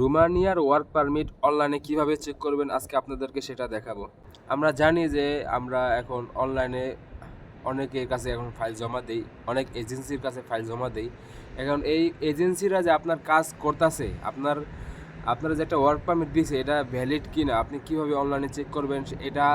রোমানিয়ার work permit অনলাইনে কীভাবে check করবেন আজকে আপনাদেরকে সেটা দেখাবো। আমরা জানি যে আমরা এখন অনলাইনে অনেকের কাছে এখন ফাইল জমা দেই, অনেক এজেন্সির কাছে ফাইল জমা দেই। এখন এই এজেন্সিরা যে আপনার কাজ করতেছে, আপনার, আপনারা যে একটা ওয়ার্ক পারমিট দিয়েছে এটা ভ্যালিড কি না আপনি কীভাবে অনলাইনে চেক করবেন এটা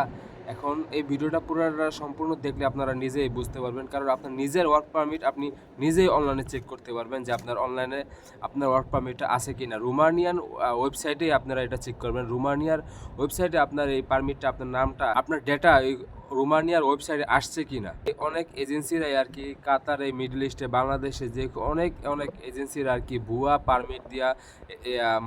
এখন এই ভিডিওটা পুরোটা সম্পূর্ণ দেখলে আপনারা নিজেই বুঝতে পারবেন। কারণ আপনার নিজের ওয়ার্ক পারমিট আপনি নিজেই অনলাইনে চেক করতে পারবেন যে আপনার অনলাইনে আপনার ওয়ার্ক পারমিটটা আছে কি না রুমানিয়ান ওয়েবসাইটেই আপনারা এটা চেক করবেন। রুমানিয়ার ওয়েবসাইটে আপনার এই পারমিটটা আপনার নামটা, আপনার ডেটা রোমানিয়ার ওয়েবসাইটে আসছে কি না অনেক এজেন্সিরাই আর কি কাতার মিডল ইস্টে, বাংলাদেশে যে অনেক অনেক এজেন্সির আর কি ভুয়া পারমিট দিয়া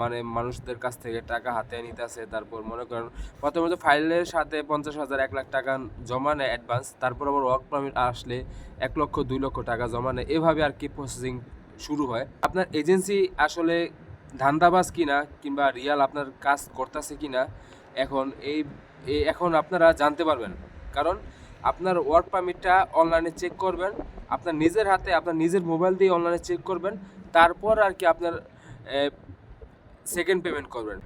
মানে মানুষদের কাছ থেকে টাকা হাতে নিতেছে। তারপর মনে করেন প্রথমত ফাইলের সাথে পঞ্চাশ হাজার, এক লাখ টাকা জমা নেয় অ্যাডভান্স তারপর আবার ওয়ার্ক পারমিট আসলে এক লক্ষ, দুই লক্ষ টাকা জমা নেয়। এভাবে আর কি প্রসেসিং শুরু হয়। আপনার এজেন্সি আসলে ধান্দাবাজ কিনা কিংবা রিয়াল আপনার কাজ করতেছে কিনা, এখন এই এখন আপনারা জানতে পারবেন। কারণ আপনার ওয়ার্ক পারমিটটা অনলাইনে চেক করবেন, আপনার নিজের হাতে, আপনার নিজের মোবাইল দিয়ে অনলাইনে চেক করবেন, তারপর আর কি আপনার সেকেন্ড পেমেন্ট করবেন।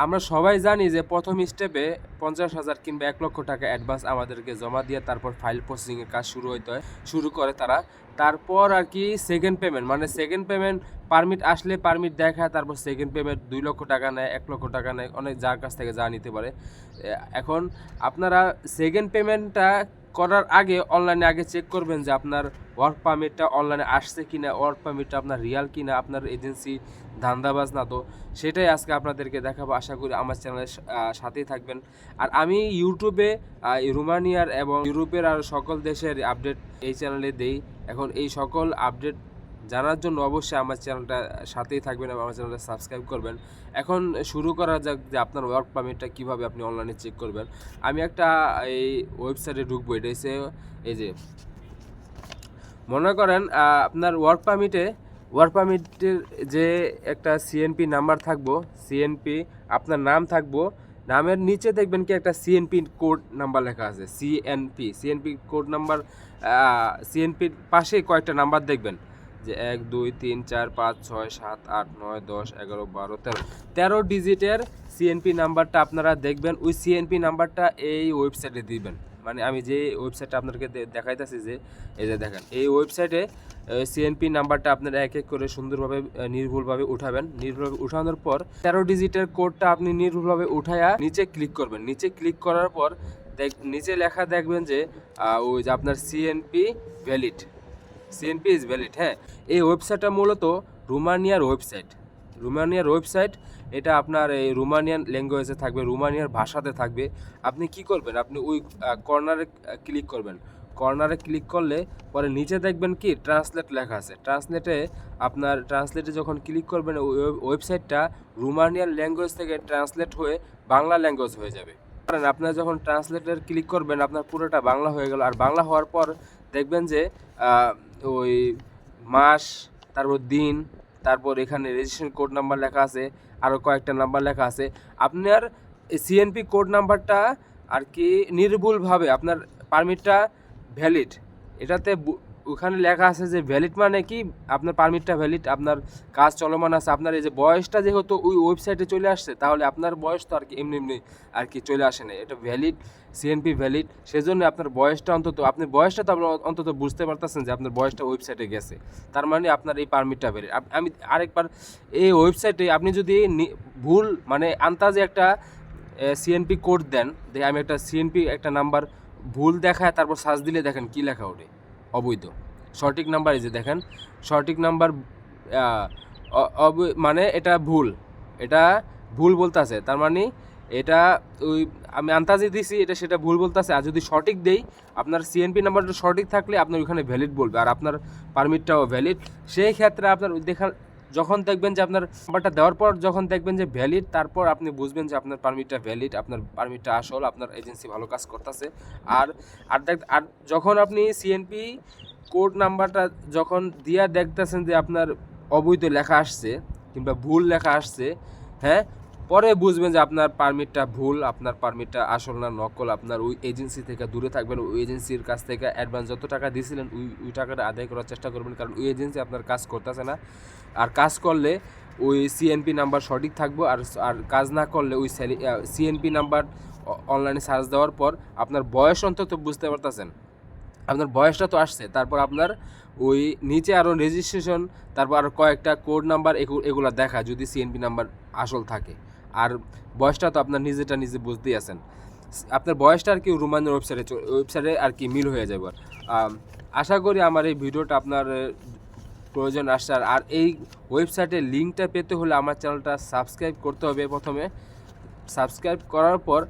আমরা সবাই জানি যে প্রথম স্টেপে পঞ্চাশ হাজার কিংবা এক লক্ষ টাকা অ্যাডভান্স আমাদেরকে জমা দিয়ে তারপর ফাইল প্রসেসিংয়ের কাজ শুরু হইতে হয়, শুরু করে তারা। তারপর আর কি সেকেন্ড পেমেন্ট মানে সেকেন্ড পেমেন্ট পারমিট আসলে পারমিট দেখায়, তারপর সেকেন্ড পেমেন্ট দুই লক্ষ টাকা নেয়, এক লক্ষ টাকা নেয়, অনেক যার কাছ থেকে যা নিতে পারে। এখন আপনারা সেকেন্ড পেমেন্টটা করার আগে অনলাইনে আগে চেক করবেন যে আপনার ওয়ার্ক পারমিটটা অনলাইনে আসছে কি না ওয়ার্ক পারমিটটা আপনার রিয়াল কি না আপনার এজেন্সি ধান্দাবাজ না তো। সেটাই আজকে আপনাদেরকে দেখাবো। আশা করি আমার চ্যানেলের সাথেই থাকবেন। আর আমি ইউটিউবে রোমানিয়ার এবং ইউরোপের আর সকল দেশের আপডেট এই চ্যানেলে দেই। এখন এই সকল আপডেট জানার জন্য অবশ্যই আমার চ্যানেলটা সাথেই থাকবেন এবং আমার চ্যানেলটা সাবস্ক্রাইব করবেন। এখন শুরু করা যাক যে আপনার ওয়ার্ক পারমিটটা কীভাবে আপনি অনলাইনে চেক করবেন। আমি একটা এই ওয়েবসাইটে ঢুকবো, এটা হচ্ছে এই যে, মনে করেন আপনার ওয়ার্ক পারমিটে ওয়ার্ক পারমিটের যে একটা সিএনপি নাম্বার থাকব সিএনপি আপনার নাম থাকব, নামের নিচে দেখবেন কি একটা সিএনপি কোড নাম্বার লেখা আছে সিএনপি সিএনপি কোড নাম্বার সিএনপির পাশে কয়েকটা নাম্বার দেখবেন। যে এক, দুই, তিন, চার, পাঁচ, ছয়, সাত, আট, নয়, দশ, এগারো, বারো, তেরো। তেরো ডিজিটের সিএনপি নাম্বারটা আপনারা দেখবেন। ওই সিএনপি নাম্বারটা এই ওয়েবসাইটে দিবেন। মানে আমি যে ওয়েবসাইটটা আপনাদেরকে দে- দেখাইতেছি যে, এই যে দেখেন, এই ওয়েবসাইটে সিএনপি নাম্বারটা আপনারা এক এক করে সুন্দরভাবে নির্ভুলভাবে উঠাবেন। নির্ভুলভাবে উঠানোর পর তেরো ডিজিটের কোডটা আপনি নির্ভুলভাবে উঠায়া নিচে ক্লিক করবেন। নিচে ক্লিক করার পর দেখ নিচে লেখা দেখবেন যে ওই যে আপনার CNP valid CNP is valid হ্যাঁ। এই ওয়েবসাইটটা মূলত রোমানিয়ার ওয়েবসাইট রোমানিয়ার ওয়েবসাইট এটা আপনার এই রোমানিয়ান ল্যাঙ্গুয়েজে থাকবে, রোমানিয়ার ভাষাতে থাকবে। আপনি কি করবেন? আপনি ওই কর্নারে ক্লিক করবেন। কর্নারে ক্লিক করলে পরে নিচে দেখবেন কি ট্রান্সলেট লেখা আছে। ট্রান্সলেটে আপনার ট্রান্সলেটে যখন ক্লিক করবেন, ওই ওয়েবসাইটটা রোমানিয়ান ল্যাঙ্গুয়েজ থেকে ট্রান্সলেট হয়ে বাংলা ল্যাঙ্গুয়েজ হয়ে যাবে। কারণ আপনার যখন ট্রান্সলেটের ক্লিক করবেন, আপনার পুরোটা বাংলা হয়ে গেল। আর বাংলা হওয়ার পর দেখবেন যে ওই মাস, তারপর দিন, তারপর এখানে রেজিস্ট্রেশন কোড নাম্বার লেখা আছে আরও কয়েকটা নাম্বার লেখা আছে। আপনার সিএনপি কোড নাম্বারটা আর কি নির্ভুলভাবে আপনার পারমিটটা ভ্যালিড এটাতে ওখানে লেখা আছে যে ভ্যালিড মানে কি? আপনার পারমিটটা ভ্যালিড আপনার কাজ চলমান আছে, আপনার এই যে বয়সটা যেহেতু ওই ওয়েবসাইটে চলে আসছে, তাহলে আপনার বয়স তো আর কি এমনি এমনি আর কি চলে আসে না। এটা ভ্যালিড সিএনপি ভ্যালিড সেজন্য আপনার বয়সটা অন্তত, আপনি বয়সটা তো আপনি অন্তত বুঝতে পারতেছেন যে আপনার বয়সটা ওয়েবসাইটে গেছে। তার মানে আপনার এই পারমিটটা ভ্যালিড আমি আরেকবার, এই ওয়েবসাইটে আপনি যদি ভুল মানে আন্তাজে একটা সিএনপি কোড দেন দেখে আমি একটা সিএনপি একটা নাম্বার ভুল দেখায়, তারপর সার্চ দিলে দেখেন কি লেখা ওঠে অবৈধ। সঠিক নাম্বার এই যে দেখেন, সঠিক নাম্বার মানে এটা ভুল। এটা ভুল বলতেছে, তার মানে এটা ওই আমি আন্তাজি দিছি, এটা সেটা ভুল বলতে আছে আর যদি সঠিক দেই, আপনার সিএনপি নাম্বারটা সঠিক থাকলে আপনার ওইখানে ভ্যালিড বলবে। আর আপনার পারমিটটাও ভ্যালিড সেই ক্ষেত্রে আপনার দেখা যখন দেখবেন যে আপনার নাম্বারটা দেওয়ার পর যখন দেখবেন যে ভ্যালিড তারপর আপনি বুঝবেন যে আপনার পারমিটটা ভ্যালিড আপনার পারমিটটা আসল, আপনার এজেন্সি ভালো কাজ করতেছে। আর আর দেখ, আর যখন আপনি সিএনপি কোড নাম্বারটা যখন দিয়া দেখতেছেন যে আপনার অবৈধ লেখা আসছে কিংবা ভুল লেখা আসছে হ্যাঁ পরে বুঝবেন যে আপনার পারমিটটা ভুল, আপনার পারমিটটা আসল না, নকল, আপনার ওই এজেন্সি থেকে দূরে থাকবেন, ওই এজেন্সির কাছ থেকে অ্যাডভান্স যত টাকা দিয়েছিলেন, ওই ওই টাকাটা আদায় করার চেষ্টা করবেন, কারণ ওই এজেন্সি আপনার কাজ করতেছে না। আর কাজ করলে ওই সিএনপি নাম্বার সঠিক থাকব, আর আর কাজ না করলে ওই সিএনপি নাম্বার অনলাইনে সার্চ দেওয়ার পর আপনার বয়স অন্তত বুঝতে পারতেছেন। আপনার বয়সটা তো আসছে, তারপর আপনার ওই নিচে আরও রেজিস্ট্রেশন তারপর আরও কয়েকটা কোড নাম্বার এগুলো দেখা যদি সিএনপি নাম্বার আসল থাকে। আর বয়সটা তো আপনার নিজেটা নিজে বুঝতেই আছেন। আপনার বয়সটা আর কি রোমানের ওয়েবসাইটে ওয়েবসাইটে আর কি মিল হয়ে যাবে আশা করি আমার এই ভিডিওটা আপনার প্রয়োজন আসার আর- এই ওয়েবসাইটের লিঙ্কটা পেতে হলে আমার চ্যানেলটা সাবস্ক্রাইব করতে হবে প্রথমে। সাবস্ক্রাইব করার পর